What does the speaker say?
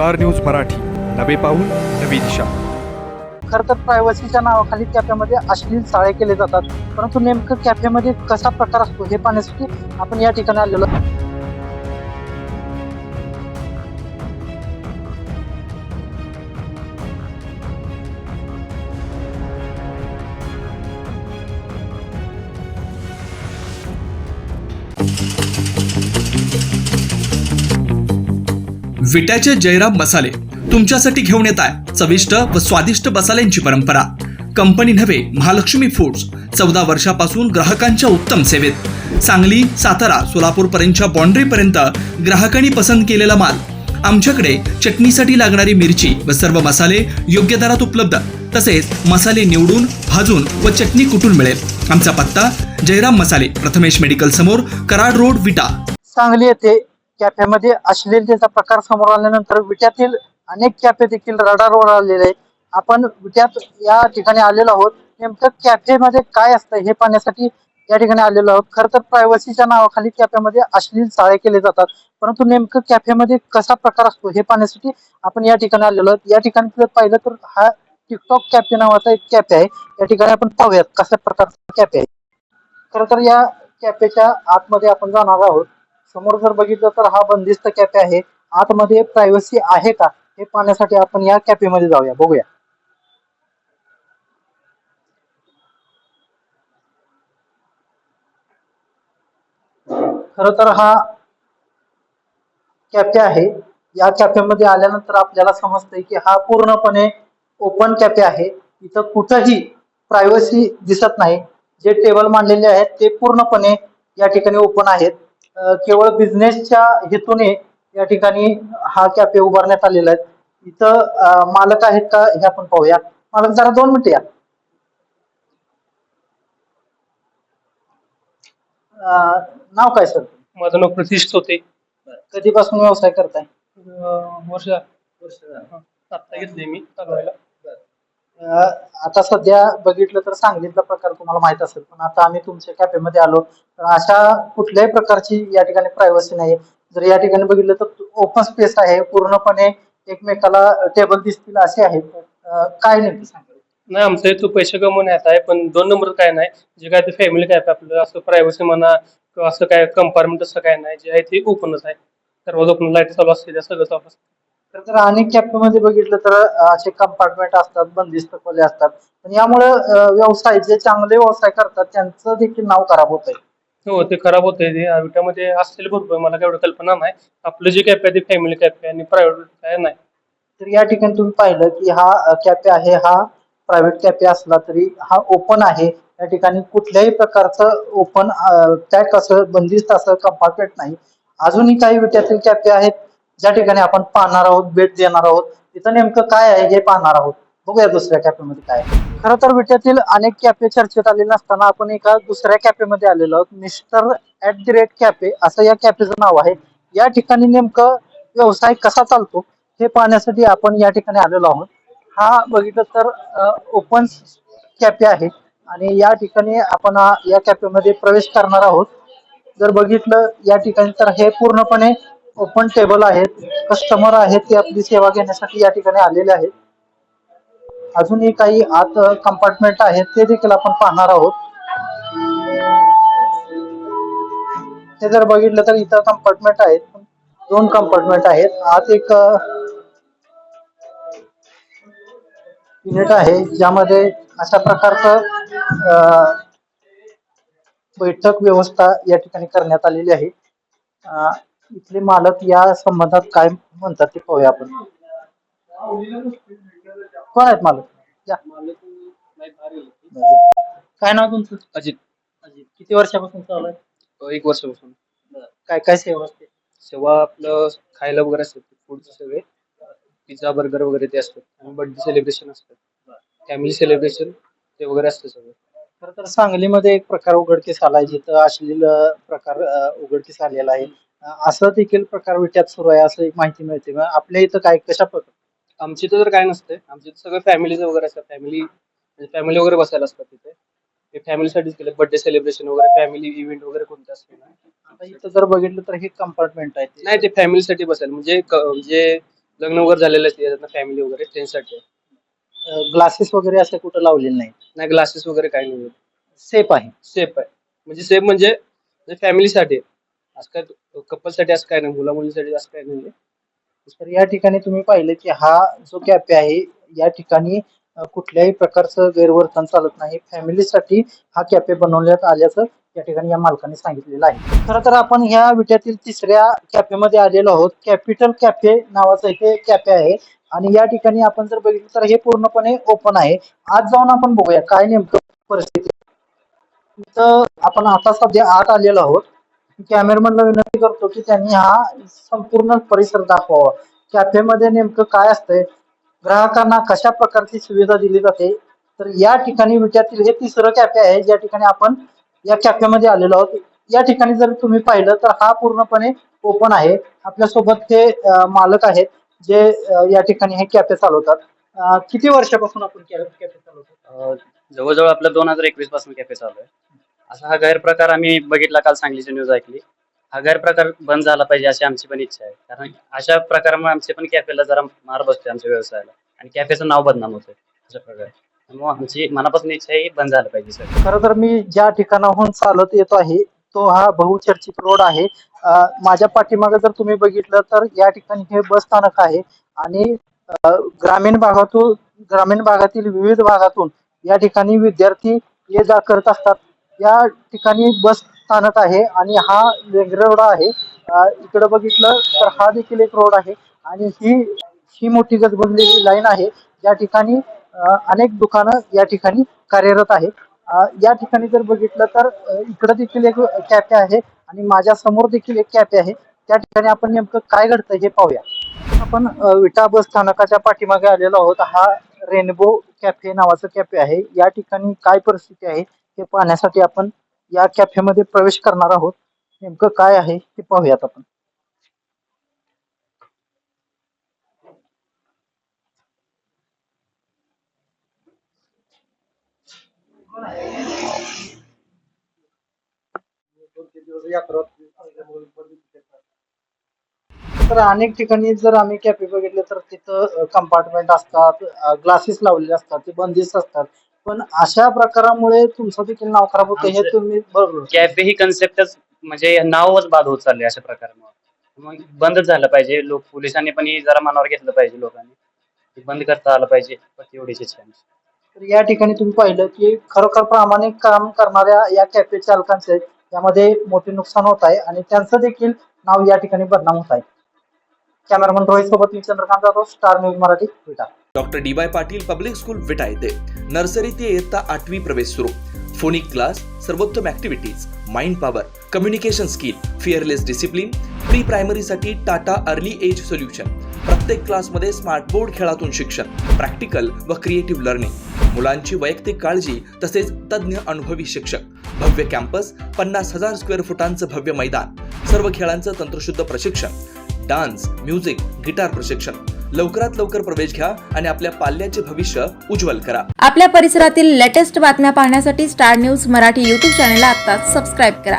Star news Marathi. नवे पाऊल नवी दिशा. खरं तर प्रायव्हसीच्या नावाखाली कॅफेमध्ये अश्लील चाळे केले जातात. परंतु नेमकं कॅफेमध्ये कसा प्रकार असतो हे पाहण्यासाठी आपण या ठिकाणी आलेलो विट्याचे जयराम मसाले तुमच्यासाठी घेऊन येत आहे. चविष्ट व स्वादिष्ट मसाल्यांची परंपरा. कंपनी नव्हे महालक्ष्मी फूड्स. चौदा वर्षापासून ग्राहकांच्या उत्तम सेवेत. सांगली सातारा सोलापूर पर्यंतच्या बाँड्री पर्यंत ग्राहकांनी पसंत केलेला माल. आमच्याकडे चटणीसाठी लागणारी मिरची व सर्व मसाले योग्य दरात उपलब्ध. तसेच मसाले निवडून भाजून व चटणी कुठून मिळेल? आमचा पत्ता जयराम मसाले प्रथमेश मेडिकल समोर कराड रोड विटा. सांगली येथे कॅफेमध्ये अश्लीलतेचा प्रकार समोर आल्यानंतर विट्यातील अनेक कॅफे देखील रडारवर आलेले आहेत. आपण विट्यात या ठिकाणी आलेलो आहोत. नेमकं कॅफेमध्ये काय असतं हे पाहण्यासाठी या ठिकाणी आलेलो आहोत. खर तर प्रायव्हसीच्या नावाखाली कॅफेमध्ये अश्लील चाळे केले जातात. परंतु नेमकं कॅफेमध्ये कसा प्रकार असतो हे पाहण्यासाठी आपण या ठिकाणी आलेलो आहोत. या ठिकाणी जर पाहिलं तर हा टिकटॉक कॅफे नावाचा एक कॅफे आहे. या ठिकाणी आपण पाहूयात कशा प्रकारचा कॅफे आहे. खरं तर या कॅफेच्या आतमध्ये आपण जाणार आहोत. समोर जर बघितलं तर हा बंदिस्त कॅफे आहे. आतमध्ये प्रायव्हसी आहे का? हे पाहण्यासाठी आपण या कॅफेमध्ये जाऊया. बघूया. खर तर हा कॅफे आहे. या कॅफेमध्ये आल्यानंतर आपल्याला समजतंय की हा पूर्णपणे ओपन कॅफे आहे. इथं कुठंही प्रायव्हसी दिसत नाही. जे टेबल मांडलेले आहेत ते पूर्णपणे या ठिकाणी ओपन आहेत. केवळ बिझनेसच्या हेतूने या ठिकाणी हा कॅफे उभारण्यात आलेला आहे. इथं मालक आहेत का हे आपण पाहूया. मालक जरा दोन मिनिटं या. नाव काय सर? माझं नाव प्रतिष्ठ होते कधीपासून व्यवसाय करताय? वर्ष आता घेतले मी चालवायला आता सध्या बघितलं तर सांगलीतला प्रकार तुम्हाला माहीत असेल पण आता आम्ही तुमच्या कॅफेमध्ये आलो तर अशा कुठल्याही प्रकारची या ठिकाणी प्रायव्हसी नाही जर या ठिकाणी बघितलं तर ओपन स्पेस आहे पूर्णपणे एकमेकाला टेबल दिसतील असे आहेत काय नेमकं सांगा नाही आमचं इथं पैसे कमवण्यात आहे पण दोन नंबर काय नाही जे काय ते फॅमिली काय आपलं असं प्रायव्हसी म्हणा किंवा असं काय कंपार्टमेंट असं काय नाही जे आहे ते ओपनच आहे. सर्व ओपन लाइट चालू असते सगळं चालू असतं. तर तर अनेक कॅफेमध्ये बघितलं तर असे कंपार्टमेंट असतात बंदिस्त खोले असतात. पण यामुळे व्यवसाय जे चांगले व्यवसाय करतात त्यांचं देखील नाव खराब होत आहे हो ते खराब होतंय. ते विटामध्ये असतील भरपूर मला एवढं कल्पना नाही. आपलं जे कॅफे आहे ते फॅमिली कॅफे आणि प्रायव्हेट काय नाही. तर या ठिकाणी तुम्ही पाहिलं की हा कॅफे आहे हा प्रायव्हेट कॅफे असला तरी हा ओपन आहे. या ठिकाणी कुठल्याही प्रकारचं ओपन पॅक असं बंदिस्त असं कंपार्टमेंट नाही. अजूनही काही विट्यातील कॅफे आहेत ज्या ठिकाणी आपण पाहणार आहोत भेट देणार आहोत तिथं नेमकं काय आहे हे पाहणार आहोत. बघूया दुसऱ्या कॅफेमध्ये काय आहे. खरं तर विट्यातील अनेक कॅफे चर्चेत आले नसताना आपण एका दुसऱ्या कॅफेमध्ये आलेलो आहोत. Mister at the rate cafe असं या कॅफेचं नाव आहे. या ठिकाणी नेमकं व्यवसाय कसा चालतो हे पाहण्यासाठी आपण या ठिकाणी आलेलो आहोत. हा बघितलं तर ओपन कॅफे आहे आणि या ठिकाणी आपण या कॅफेमध्ये प्रवेश करणार आहोत. जर बघितलं या ठिकाणी तर हे पूर्णपणे ओपन टेबल आहेत कस्टमर आहेत ते आपली सेवा घेण्यासाठी या ठिकाणी आलेले आहेत. अजूनही काही आत कंपार्टमेंट आहेत ते देखील आपण पाहणार आहोत. ते जर बघितलं तर इथं कंपार्टमेंट आहेत दोन कंपार्टमेंट आहेत. आत एक युनिट आहे ज्यामध्ये अशा प्रकारचं बैठक व्यवस्था या ठिकाणी करण्यात आलेली आहे. इथले मालक या संबंधात काय म्हणतात ते पाहूया आपण. कोण आहेत मालक? या. काय नाव तुमचं? अजित. अजित. किती वर्षापासून चालू आहे? एक वर्षापासून. काय काय सेवा असते? सेवा आपलं खायला वगैरे असतात फूडचे सगळे. पिझ्झा बर्गर वगैरे ते असतात. आणि बर्थडे सेलिब्रेशन असतात फॅमिली सेलिब्रेशन ते वगैरे असतं सगळं. खरं तर सांगलीमध्ये एक प्रकार उघडकीस आलाय जिथं अश्लील अं, प्रकार अं, उघडकीस आलेला आहे. असं देखील प्रकार विट्यात सुरू आहे असं एक माहिती मिळते. मग आपल्या इथं काय कशा प्रकार? आमच्या इथं तर काय नसतंय. आमच्या इथं सगळं फॅमिलीचं वगैरे असतं फॅमिली फॅमिली वगैरे बसायला असतात तिथे. ते फॅमिलीसाठीच केलं. बर्थडे सेलिब्रेशन वगैरे फॅमिली इव्हेंट वगैरे कोणते असते ना. आता इथं जर बघितलं तर हे कंपार्टमेंट आहे. नाही ते फॅमिलीसाठी बसायला. म्हणजे क- जे लग्न वगैरे झालेलं असते फॅमिली वगैरे त्यांच्यासाठी आहे. ग्लासेस वगैरे असं कुठं लावलेलं नाही. नाही ग्लासेस वगैरे काही नाही. सेफ आहे. सेफ आहे. म्हणजे सेफ म्हणजे फॅमिलीसाठी असं काय कपलसाठी असं काय नाही मुला मुलीसाठी असं काय नाही तर या ठिकाणी तुम्ही पाहिलं की हा जो कॅफे आहे या ठिकाणी कुठल्याही प्रकारचं गैरवर्तन चालत नाही. फॅमिलीसाठी हा कॅफे बनवण्यात आल्याचं या ठिकाणी या मालकाने सांगितलेलं आहे. खरं तर आपण ह्या विट्यातील तिसऱ्या कॅफेमध्ये आलेलो आहोत. कॅपिटल कॅफे नावाचं हे कॅफे आहे. आणि या ठिकाणी आपण जर बघितलं तर हे पूर्णपणे ओपन आहे. आज जाऊन आपण बघूया काय नेमकं परिस्थिती तर आपण आता सध्या आत आलेलो आहोत. कॅमेरामॅनला विनंती की त्यांनी हा संपूर्ण परिसर दाखवावा. कॅफेमध्ये नेमकं काय असतंय? ग्राहकांना कशा प्रकारची सुविधा दिली जाते? तर या ठिकाणी विट्यातील हे तिसरं कॅफे आहे ज्या ठिकाणी आपण या कॅफेमध्ये आलेलो आहोत. या ठिकाणी जर तुम्ही पाहिलं तर हा पूर्णपणे ओपन आहे. आपल्यासोबत ते मालक आहेत जे या ठिकाणी हे कॅफे चालवतात. किती वर्षापासून आपण कॅफे चालवतो? जवळजवळ आपलं दोन हजार एकवीसपासून कॅफे चालू आहे. असा हा गैरप्रकार आम्ही बघितला काल सांगलीची न्यूज ऐकली. हा गैरप्रकार बंद झाला पाहिजे अशी आमची पण इच्छा आहे. कारण अशा प्रकारामुळे आमचे पण कॅफेला जरा मार बसतोय आमच्या व्यवसायाला. आणि कॅफेचं नाव बदनाम होतं अशा प्रकारे. त्यामुळे आमची मनापासून इच्छा ही बंद झालं पाहिजे सर खरं तर मी ज्या ठिकाणाहून चालत येतो आहे तो हा बहुचर्चित रोड आहे. माझ्या पाठीमागे जर तुम्ही बघितलं तर या ठिकाणी हे बस स्थानक आहे. आणि ग्रामीण भागातून ग्रामीण भागातील विविध भागातून या ठिकाणी विद्यार्थी ये जा करत असतात. या ठिकाणी बस स्थानक आहे आणि हा वेंगरे रोड आहे. इकडे बघितलं तर हा देखील एक रोड आहे आणि ही ही मोठी गजबजलेली लाईन आहे. या ठिकाणी अनेक दुकानं या ठिकाणी कार्यरत आहेत. या ठिकाणी जर बघितलं तर इकडे इकडं देखील एक कॅफे आहे आणि माझ्यासमोर देखील एक कॅफे आहे. त्या ठिकाणी आपण नेमकं काय घडतं हे पाहूया. आपण विटा बस स्थानकाच्या पाठीमागे आलेलो आहोत. हा रेनबो कॅफे नावाचं कॅफे आहे. या ठिकाणी काय परिस्थिती आहे हे पाहण्यासाठी आपण या कॅफेमध्ये प्रवेश करणार आहोत. नेमकं काय आहे ते पाहूयात आपण. तर अनेक ठिकाणी जर आम्ही कॅफे बघितले तर तिथं कंपार्टमेंट असतात ग्लासेस लावलेले असतात ते बंदिस्त असतात. पण अशा प्रकारामुळे तुमचं देखील नाव खराब होतं हे आमचं- तुम्ही बरोबर. कॅफे ही कन्सेप्टच म्हणजे नावच बाद होत चालले अशा प्रकारामुळे. मग बंदच झालं पाहिजे लोक पोलिसांनी पण हे जरा मनावर घेतलं पाहिजे लोकांनी. हे बंद करता आलं पाहिजे फक्त एवढीच इच्छा आहे आमची. तर या ठिकाणी तुम्ही पाहिलं की खरोखर प्रामाणिक काम करणाऱ्या या कॅफे चालकांचे यामध्ये मोठे नुकसान होत आहे आणि त्यांचं देखील नाव या ठिकाणी बदनाम होत आहे. कॅमेरामन रोहित सोबत मी Chandrakant Jadhav star news Marathi Vita doctor D Y Patil public school Vita येथे नर्सरी ते इयत्ता आठवी प्रवेश सुरू. फोनिक क्लास सर्वोत्तम activities mind power communication skill fearless discipline pre प्रायमरीसाठी Tata early age solution प्रत्येक क्लासमध्ये स्मार्ट बोर्ड खेळातून शिक्षण प्रॅक्टिकल व क्रिएटिव्ह लर्निंग मुलांची वैयक्तिक काळजी तसेच तज्ज्ञ अनुभवी शिक्षक. भव्य कॅम्पस पन्नास हजार स्क्वेअर फुटांचं भव्य मैदान. सर्व खेळांचं तंत्रशुद्ध प्रशिक्षण. डान्स म्युझिक गिटार प्रशिक्षण. लवकरात लवकर प्रवेश घ्या आणि आपल्या पाल्याचे भविष्य उज्ज्वल करा. आपल्या परिसरातील लेटेस्ट बातम्या पाहण्यासाठी स्टार न्यूज मराठी युट्यूब चॅनेलला आता सबस्क्राईब करा.